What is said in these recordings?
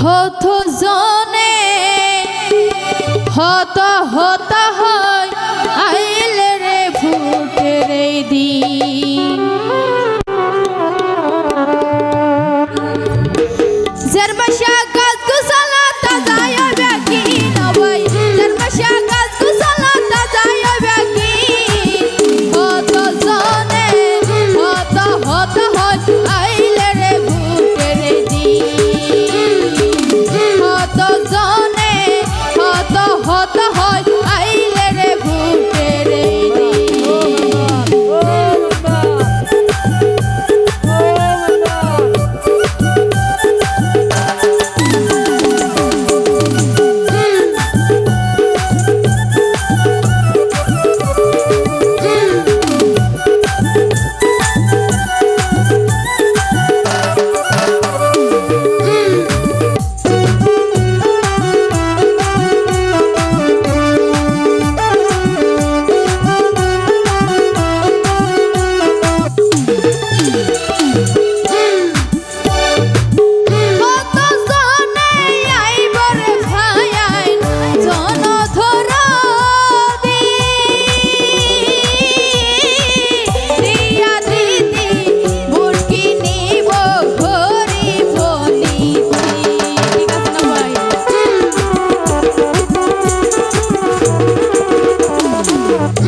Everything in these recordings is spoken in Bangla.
হত জনে হত হত Mm-hmm.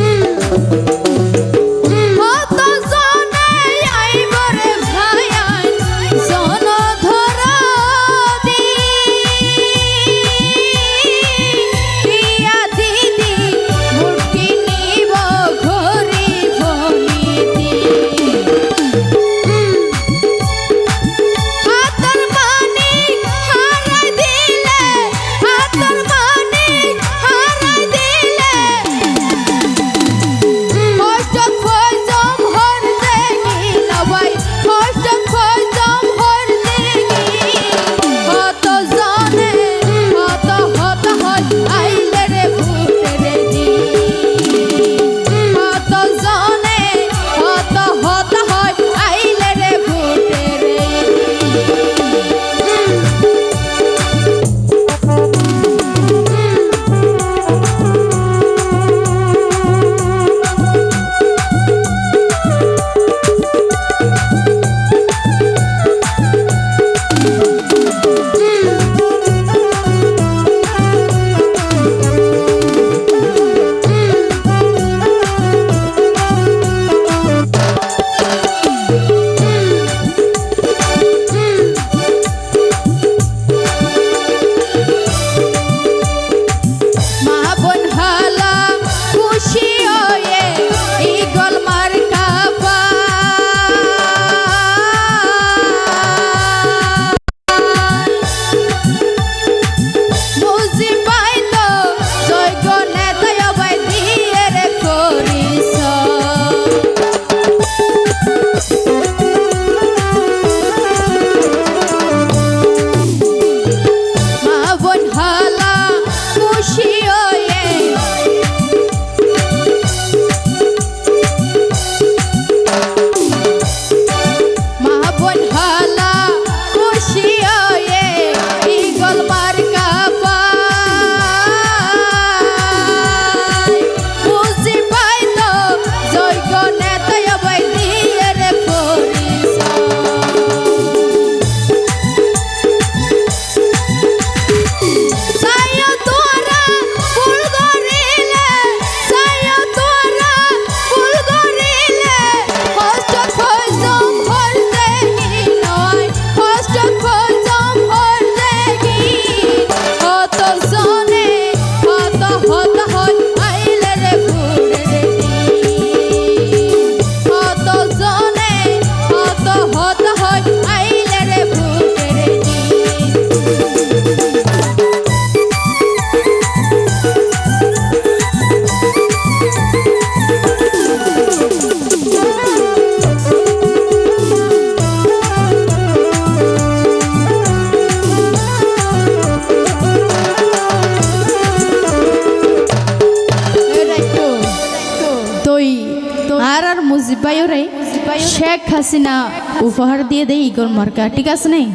শেখ হাসিনা উপহার দিয়ে দেয় ইগল মার্কা, ঠিক আছে নেই?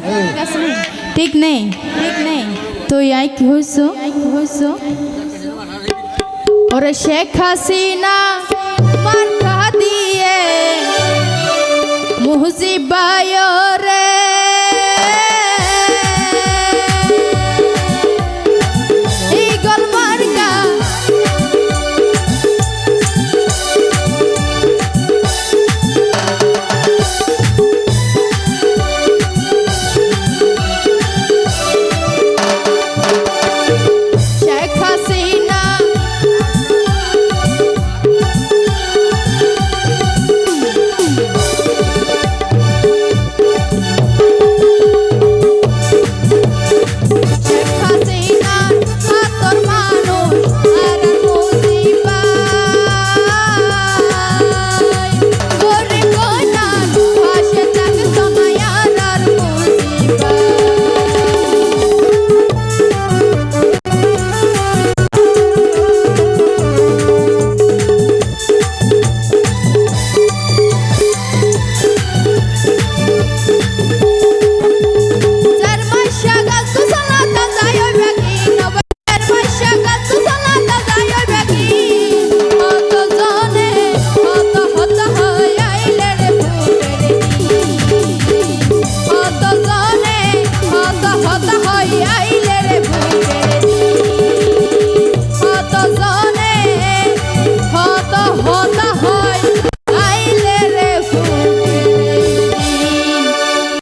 ঠিক নেই? ঠিক নেই তো আই কি হয়েছো হয়েছো ওরে শেখ হাসিনা মার্কা দিয়ে মুহজিবায় ভাইরে রে ভুল